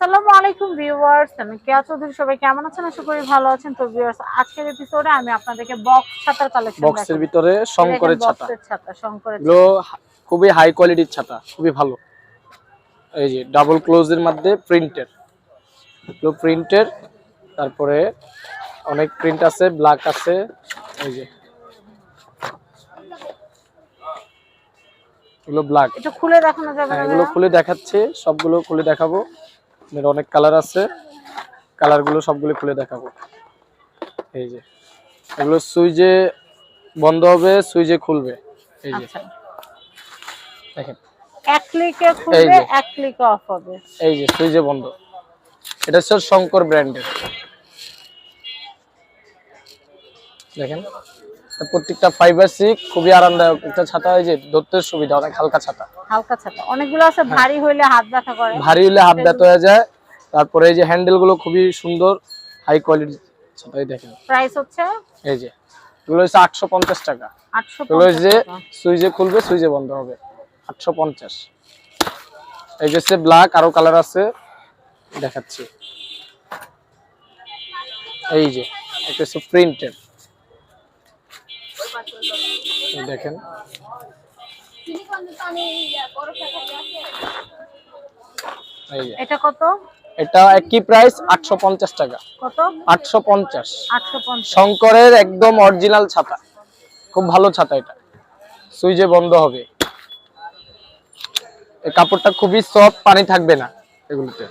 আসসালামু আলাইকুম ভিউয়ার্স আমি কেয়া চৌধুরী সবাই কেমন আছেন? আশা করি ভালো আছেন। তো ভিউয়ার্স আজকের এপিসোডে আমি আপনাদেরকে বক্স ছাতার কালেকশন বক্সের ভিতরে শঙ্করের ছাতা। ছাতা শঙ্করের এগুলো হা- খুবই হাই কোয়ালিটির ছাতা খুবই ভালো। এই যে ডাবল ক্লোজের মধ্যে প্রিন্টের এগুলো প্রিন্টের তারপরে অনেক প্রিন্ট আছে ব্ল্যাক আছে এই যে। এগুলো ব্ল্যাক এটা খুলে দেখানো যাবে হ্যাঁ না এগুলো খুলে দেখাচ্ছি সবগুলো খুলে দেখাবো। এর অনেক কালার আছে। কালারগুলো সবগুলো খুলে দেখাবো। এই যে এগুলো সুইচে বন্ধ হবে সুইচে খুলবে। এই যে আচ্ছা। দেখেন। এক ক্লিকে খুলবে। এক ক্লিকে অফ হবে। এই যে সুইচে বন্ধ। এটা হচ্ছে শঙ্কর ব্র্যান্ডের। দেখেন। প্রত্যেকটা ফাইবার সিক খুবই আরামদায়ক। একটা ছাতা হয় যে ধরতে সুবিধা অনেক হালকা ছাতা। হালকা ছাতা। অনেকগুলো আছে হ্যাঁ। ভারী হইলে হাত ব্যথা করে। ভারী হলে হাত ব্যথা হয়ে যায়। তারপরে এই যে হ্যান্ডেলগুলো খুবই সুন্দর হাই কোয়ালিটির ছাতা এই দেখেন। প্রাইস হচ্ছে? এই যে এগুলো হচ্ছে আটশো পঞ্চাশ টাকা। আটশো এগুলো হচ্ছে সুইচে খুলবে সুইচে বন্ধ হবে। আটশো পঞ্চাশ। এই যে হচ্ছে ব্ল্যাক আরও কালার আছে। দেখাচ্ছি। এই যে একটা প্রিন্টেড দেখেন। এটা কত? এটা একই প্রাইস আটশো পঞ্চাশ টাকা। কত? আটশো পঞ্চাশ। আটশো পঞ্চাশ। শঙ্করের একদম অরিজিনাল ছাতা। খুব ভালো ছাতা এটা। সুইচে বন্ধ হবে। এই কাপড়টা খুবই সফট পানি থাকবে না এগুলোতে।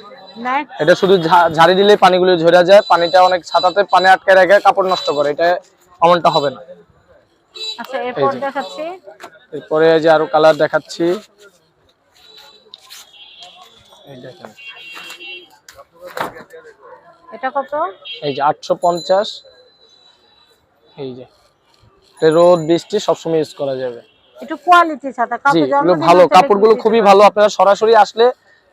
এটা শুধু ঝাড়ি দিলে পানিগুলো ঝরে যায়। পানিটা অনেক ছাতাতে পানি আটকে রেখে কাপড় নষ্ট করে। এটা এমনটা হবে না। আচ্ছা এরপর। দেখাচ্ছি। এরপরে এই যে আরও কালার দেখাচ্ছি। এই দেখেন। এটা কত? এই যে আটশো পঞ্চাশ। এই যে। রোদ বৃষ্টি সবসময় ইউজ করা যাবে। একটু কোয়ালিটি ছাতা ভালো কাপড়গুলো খুবই ভালো আপনারা সরাসরি আসলে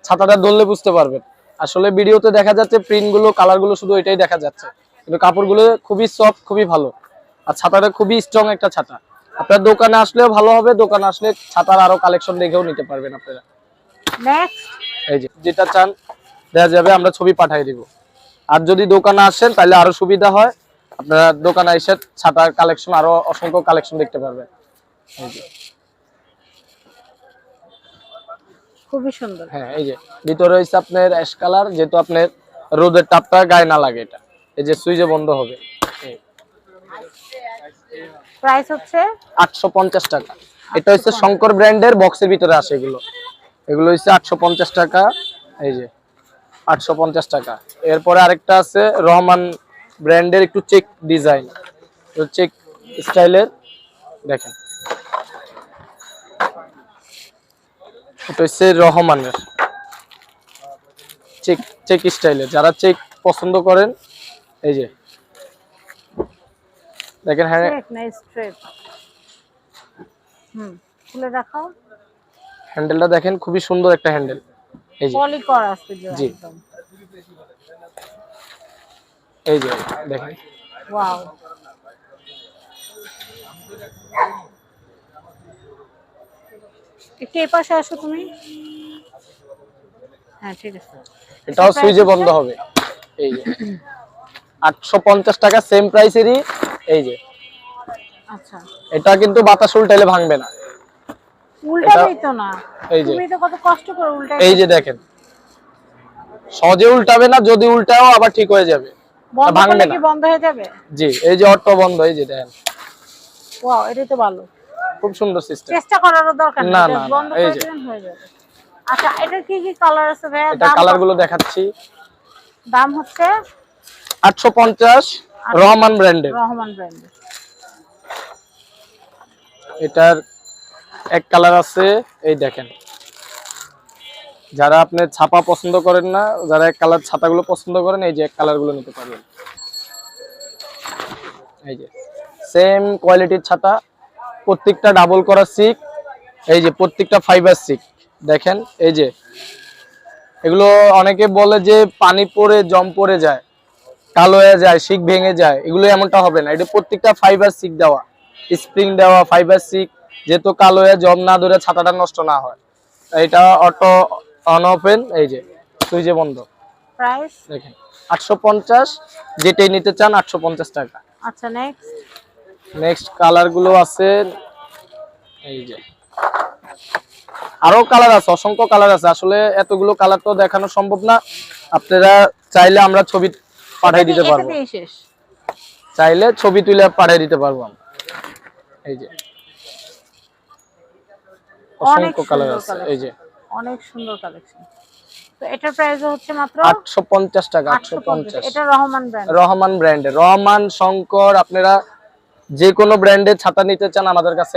ছাতাটা ধরলে বুঝতে পারবেন। আসলে ভিডিওতে দেখা যাচ্ছে প্রিন্টগুলো কালারগুলো শুধু এটাই দেখা যাচ্ছে। কিন্তু কাপড়গুলো খুবই সফট খুবই ভালো। আর ছাতাটা খুবই স্ট্রং একটা ছাতা। আপনার দোকানে আসলেও ভালো হবে দোকানে আসলে ছাতার আরও কালেকশন দেখেও নিতে পারবেন আপনারা। এই যে যেটা চান দেখা যাবে আমরা ছবি পাঠিয়ে দিব। আর যদি দোকানে আসেন তাহলে আরও সুবিধা হয়। আপনারা দোকানে এসে ছাতার কালেকশন আরও অসংখ্য কালেকশন দেখতে পারবেন। এই যে। খুবই সুন্দর। হ্যাঁ এই যে ভিতরে হচ্ছে আপনার অ্যাশ কালার যেহেতু আপনার রোদের তাপটা গায়ে না লাগে এটা। এই যে সুইচে বন্ধ হবে। প্রাইস হচ্ছে? আটশো পঞ্চাশ টাকা। এটা হচ্ছে শঙ্কর ব্র্যান্ডের বক্সের ভিতরে আসে এগুলো। এগুলো হচ্ছে আটশো পঞ্চাশ টাকা। এই যে আটশো পঞ্চাশ টাকা। এরপরে আরেকটা আছে রহমান ব্র্যান্ডের একটু চেক ডিজাইন। চেক স্টাইলের দেখেন। এটা হচ্ছে রহমানের। চেক চেক স্টাইলের। যারা চেক পছন্দ করেন এই যে দেখেন হ্যাঁ। স্ট্রেট না স্ট্রেট হুম খুলে দেখাও। হ্যান্ডেলটা দেখেন খুবই সুন্দর একটা হ্যান্ডেল এই যে। পলি করা আছে জি। এই যে দেখেন। ওয়াও একটু এই পাশে আসো তুমি। হ্যাঁ ঠিক আছে। এটাও সুইচে বন্ধ হবে। এই যে। আটশো পঞ্চাশ টাকা সেম প্রাইসেরই এই যে। আচ্ছা। এটা কিন্তু বাতাস উল্টাইলে ভাঙবে না। উল্টাবেই তো না। এই যে। তুমি তো কত কষ্ট করে উল্টাই এই যে দেখেন। সহজে উল্টাবে না যদি উল্টাও আবার ঠিক হয়ে যাবে। ভাঙবে না। বন্ধ হয়ে যাবে? জি এই যে অটো বন্ধ এই যে দেখেন। ওয়াও এটাই তো ভালো। খুব সুন্দর সিস্টেম চেষ্টা করারও দরকার না, না, বন্ধ করে যে। হয়ে যাবে। আচ্ছা এটা কি কি কালার আছে ভাইয়া? এটা কালারগুলো দেখাচ্ছি। দাম হচ্ছে? আটশো পঞ্চাশ। রহমান ব্র্যান্ডের রহমান ব্র্যান্ড এটার এক কালার আছে এই দেখেন। যারা আপনি ছাপা পছন্দ করেন না যারা এক কালার ছাতাগুলো পছন্দ করেন এই যে এক কালারগুলো নিতে পারবেন। এই যে সেম কোয়ালিটির ছাতা প্রত্যেকটা ডাবল করা সিক এই যে প্রত্যেকটা ফাইবার সিক দেখেন এই যে এগুলো অনেকে বলে যে পানি পরে জম পড়ে যায়। কালো হয়ে যায় শিক ভেঙে যায় এগুলো এমনটা হবে না। এটা প্রত্যেকটা ফাইবার সিক দেওয়া। স্প্রিং দেওয়া ফাইবার সিক যেহেতু কালো হয়ে জম না ধরে ছাতাটা নষ্ট না হয়। এটা অটো অন ওপেন এই যে সুইচে বন্ধ। প্রাইস দেখেন আটশো পঞ্চাশ যেটাই নিতে চান আটশো পঞ্চাশ টাকা। আচ্ছা নেক্সট নেক্সট কালারগুলো আছে এই যে। আরও কালার আছে অসংখ্য কালার আছে। আসলে এতগুলো কালার তো দেখানো সম্ভব না। আপনারা চাইলে আমরা ছবি পাঠিয়ে দিতে পারব। চাইলে ছবি তুলে পাঠিয়ে দিতে পারব এই যে। অসংখ্য কালার আছে এই যে। অনেক সুন্দর কালেকশন তো এটার প্রাইস হচ্ছে মাত্র আটশো পঞ্চাশ টাকা 850 এটা রহমান ব্র্যান্ড রহমান শঙ্কর আপনারা যে কোনো ব্র্যান্ডের ছাতা নিতে চান আমাদের কাছে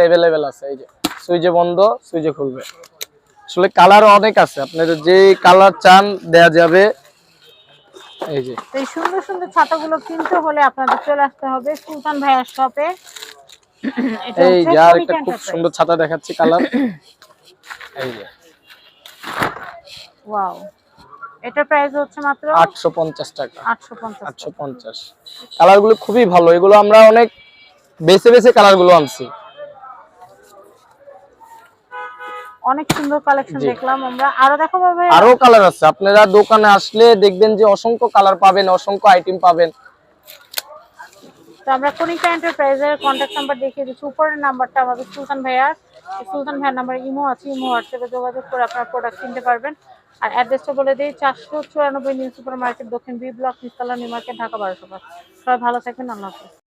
আছে। এই যে সুইচে বন্ধ সুইচে খুলবে। আসলে কালার অনেক আছে। আপনারা যে কালার চান দেয়া যাবে। এই যে। এই সুন্দর সুন্দর ছাতাগুলো কিনতে হলে আপনাদের চলে আসতে হবে সুলতান ভাইয়ার শপে এই যে আর একটা খুব সুন্দর ছাতা দেখাচ্ছি কালার। এই যে। ওয়াও এটার প্রাইস হচ্ছে মাত্র আটশো পঞ্চাশ টাকা। আটশো পঞ্চাশ আটশো পঞ্চাশ। কালারগুলো খুবই ভালো। এগুলো আমরা অনেক বেছে বেছে কালারগুলো আনছি। অনেক সুন্দর কালেকশন। দেখলাম আমরা। আরও দেখাবো ভাই আরও কালার আছে। আপনারা দোকানে আসলে দেখবেন যে অসংখ্য কালার পাবেন অসংখ্য আইটেম পাবেন। তো আমরা কনিকা এন্টারপ্রাইজের কন্ট্যাক্ট নাম্বার দেখিয়ে দিচ্ছি। উপরের নাম্বারটা আমাদের সুলতান ভাইয়ার। সুলতান ভাইয়ার নাম্বার ইমো আছে। ইমো হোয়াটসঅ্যাপে যোগাযোগ করে আপনারা প্রোডাক্ট কিনতে পারবেন। আর অ্যাড্রেসটা বলে দিই চারশো চুরানব্বই নিউ সুপার মার্কেট দক্ষিণ বি ব্লক নিস্তলা নিউ মার্কেট ঢাকা বারোশো সবাই ভালো থাকবেন আল্লাহ হাফিজ।